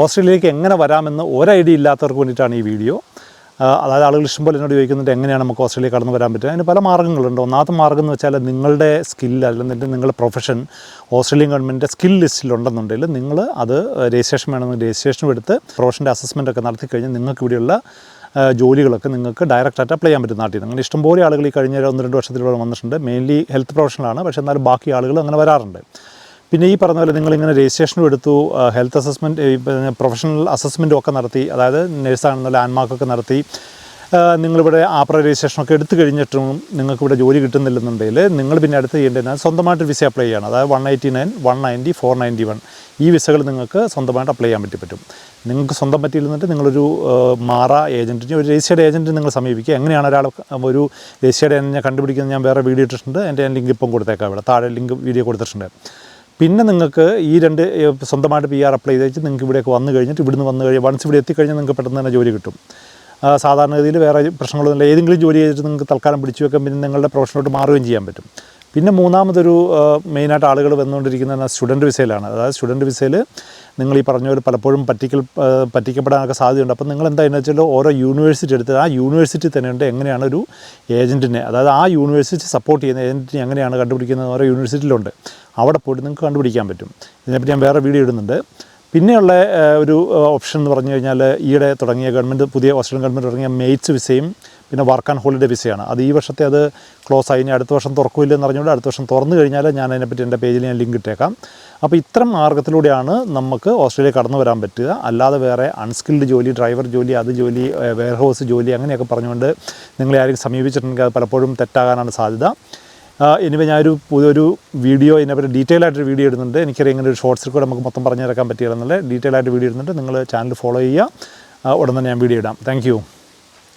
ഓസ്ട്രേലിയയിലേക്ക് എങ്ങനെ വരാമെന്ന് ഒരു ഐഡിയ ഇല്ലാത്തവർക്ക് വേണ്ടിയിട്ടാണ് ഈ വീഡിയോ. അതായത് ആളുകൾ ഇഷ്ടംപോലെ എന്നോട് ചോദിക്കുന്നുണ്ട് എങ്ങനെയാണ് നമുക്ക് ഓസ്ട്രേലിയ കടന്നു വരാൻ പറ്റുക. അതിന് പല മാർഗങ്ങളുണ്ട് ഒന്നാമത്തെ മാർഗം എന്ന് വെച്ചാൽ നിങ്ങളുടെ സ്കിൽ അല്ലെങ്കിൽ നിങ്ങളുടെ പ്രൊഫഷൻ ഓസ്ട്രേലിയൻ ഗവൺമെന്റിന്റെ സ്കിൽ ലിസ്റ്റിലുണ്ടെന്നുണ്ടെങ്കിൽ നിങ്ങൾ അത് രജിസ്ട്രേഷൻ വേണമെങ്കിൽ രജിസ്ട്രേഷൻ എടുത്ത് പ്രൊഫഷന്റെ അസസ്മെന്റ് ഒക്കെ നടത്തി കഴിഞ്ഞാൽ നിങ്ങൾക്ക് ഇവിടെയുള്ള ജോലികളൊക്കെ നിങ്ങൾക്ക് ഡയറക്റ്റായിട്ട് അപ്ലൈ ചെയ്യാൻ പറ്റും നാട്ടിൽ അങ്ങനെ ഇഷ്ടംപോലെ ആളുകൾ ഈ കഴിഞ്ഞ ഒന്ന് രണ്ട് വർഷത്തിലൂടെ വന്നിട്ടുണ്ട്. മെയിൻലി ഹെൽത്ത് പ്രൊഫഷണലാണ് പക്ഷേ എന്നാലും ബാക്കി ആളുകൾ അങ്ങനെ വരാറുണ്ട്. പിന്നെ ഈ പറഞ്ഞ പോലെ നിങ്ങളിങ്ങനെ രജിസ്ട്രേഷനും എടുത്തു ഹെൽത്ത് അസസ്മെന്റ് പ്രൊഫഷണൽ അസസ്മെന്റും ഒക്കെ നടത്തി അതായത് നഴ്സാണെന്ന ലാൻഡ്മാർക്കൊക്കെ നടത്തി നിങ്ങളിവിടെ ആപ്ര രജിസ്ട്രേഷനൊക്കെ എടുത്തു കഴിഞ്ഞിട്ടും നിങ്ങൾക്ക് ഇവിടെ ജോലി കിട്ടുന്നില്ലെന്നുണ്ടെങ്കിൽ നിങ്ങൾ പിന്നെ അടുത്ത് ചെയ്യേണ്ടത് സ്വന്തമായിട്ട് വിസ അപ്ലൈ ചെയ്യണം. അതായത് one eighty nine one ninety four ninety one ഈ വിസകൾ നിങ്ങൾക്ക് സ്വന്തമായിട്ട് അപ്ലൈ ചെയ്യാൻ പറ്റി പറ്റും നിങ്ങൾക്ക് സ്വന്തം പറ്റിയിരുന്നിട്ട് നിങ്ങളൊരു മാറ ഏജന്റിനെ ഒരു രജിസ്റ്റേഡ് ഏജന്റിനെ നിങ്ങൾ സമീപിക്കുക. എങ്ങനെയാണ് ഒരാൾ ഒരു രജിസ്റ്റേഡ് ഏജന്റിനെ കണ്ടുപിടിക്കുന്നത്? ഞാൻ വേറെ വീഡിയോ ഇട്ടിട്ടുണ്ട്. എന്റെ ലിങ്ക് ഇപ്പം കൊടുത്തേക്കാം ഇവിടെ. താഴെ ലിങ്ക് വീഡിയോ കൊടുത്തിട്ടുണ്ട്. പിന്നെ നിങ്ങൾക്ക് ഈ രണ്ട് സ്വന്തമായിട്ട് പി ആർ അപ്ലൈ ചെയ്ത് നിങ്ങൾക്ക് ഇവിടേക്ക് വന്നു കഴിഞ്ഞിട്ട് ഇവിടുന്ന് വന്നു കഴിഞ്ഞാൽ വൺസ് ഇവിടെ എത്തിക്കഴിഞ്ഞാൽ നിങ്ങൾക്ക് പെട്ടെന്ന് തന്നെ ജോലി കിട്ടും. സാധാരണഗതിയിൽ വേറെ പ്രശ്നങ്ങളൊന്നുമില്ല ഏതെങ്കിലും ജോലി ചെയ്തിട്ട് നിങ്ങൾക്ക് തൽക്കാലം പിടിച്ചു വെക്കാൻ പിന്നെ നിങ്ങളുടെ പ്രൊഫഷനോട്ട് മാറുകയും ചെയ്യാൻ പറ്റും. പിന്നെ മൂന്നാമതൊരു മെയിനായിട്ട് ആളുകൾ വന്നുകൊണ്ടിരിക്കുന്നത് സ്റ്റുഡന്റ് വിസയിലാണ് അതായത് സ്റ്റുഡന്റ് വിസയിൽ നിങ്ങൾ ഈ പറഞ്ഞ പോലെ പലപ്പോഴും പറ്റിക്കൽ പറ്റിക്കപ്പെടാനൊക്കെ സാധ്യതയുണ്ട്. അപ്പോൾ നിങ്ങൾ എന്താണെന്ന് വെച്ചാൽ ഓരോ യൂണിവേഴ്സിറ്റി എടുത്ത് ആ യൂണിവേഴ്സിറ്റി തന്നെ ഉണ്ട് എങ്ങനെയാണ് ഒരു ഏജന്റിനെ അതായത് ആ യൂണിവേഴ്സിറ്റി സപ്പോർട്ട് ചെയ്യുന്ന ഏജന്റിനെ എങ്ങനെയാണ് കണ്ടുപിടിക്കുന്നത് ഓരോ യൂണിവേഴ്സിറ്റിയിലുണ്ട് അവിടെ പോയിട്ട് നിങ്ങൾക്ക് കണ്ടുപിടിക്കാൻ പറ്റും. ഇതിനെപ്പറ്റി ഞാൻ വേറെ വീഡിയോ ഇടുന്നുണ്ട്. പിന്നെയുള്ള ഒരു ഓപ്ഷൻ എന്ന് പറഞ്ഞു കഴിഞ്ഞാൽ ഈയിടെ തുടങ്ങിയ ഗവൺമെന്റ് പുതിയ ഓസ്ട്രേലിയൻ ഗവൺമെന്റ് തുടങ്ങിയ മെയ്റ്റ്സ് വിസയും പിന്നെ വർക്ക് ആൻഡ് ഹോളിഡേ വിസയാണ് അത് ഈ വർഷത്തെ അത് ക്ലോസ് ആയി. ഇനി അടുത്ത വർഷം തുറക്കില്ലെന്ന് അറിഞ്ഞുകൊണ്ട് അടുത്ത വർഷം തുറന്നു കഴിഞ്ഞാൽ ഞാൻ അതിനെപ്പറ്റി എന്റെ പേജിൽ ഞാൻ ലിങ്ക് ഇട്ടേക്കാം. അപ്പോൾ ഇത്തരം മാർഗത്തിലൂടെയാണ് നമുക്ക് ഓസ്ട്രേലിയ കടന്നു വരാൻ പറ്റുക. അല്ലാതെ വേറെ അൺസ്കിൽഡ് ജോലി ഡ്രൈവർ ജോലി അത് ജോലി വെയർ ഹൗസ് ജോലി അങ്ങനെയൊക്കെ പറഞ്ഞുകൊണ്ട് നിങ്ങളെ ആരും സമീപിച്ചിട്ടുണ്ടെങ്കിൽ അത് പലപ്പോഴും തെറ്റാകാനാണ് സാധ്യത. എനിവേ ഞാനൊരു പുതിയൊരു വീഡിയോ ഇതിനെപ്പറ്റി ഡീറ്റെയിൽ ആയിട്ടൊരു വീഡിയോ ഇടുന്നുണ്ട്. എനിക്കറിയാം ഇങ്ങനെ ഒരു ഷോർട്സിൽ കൂടെ നമുക്ക് മൊത്തം പറഞ്ഞു തരാൻ പറ്റിയില്ലെന്നുള്ള ഡീറ്റെയിൽ ആയിട്ട് വീഡിയോ ഇടുന്നുണ്ട്. നിങ്ങൾ ചാനൽ ഫോളോ ചെയ്യുക. ഉടൻ തന്നെ ഞാൻ വീഡിയോ ഇടാം. താങ്ക്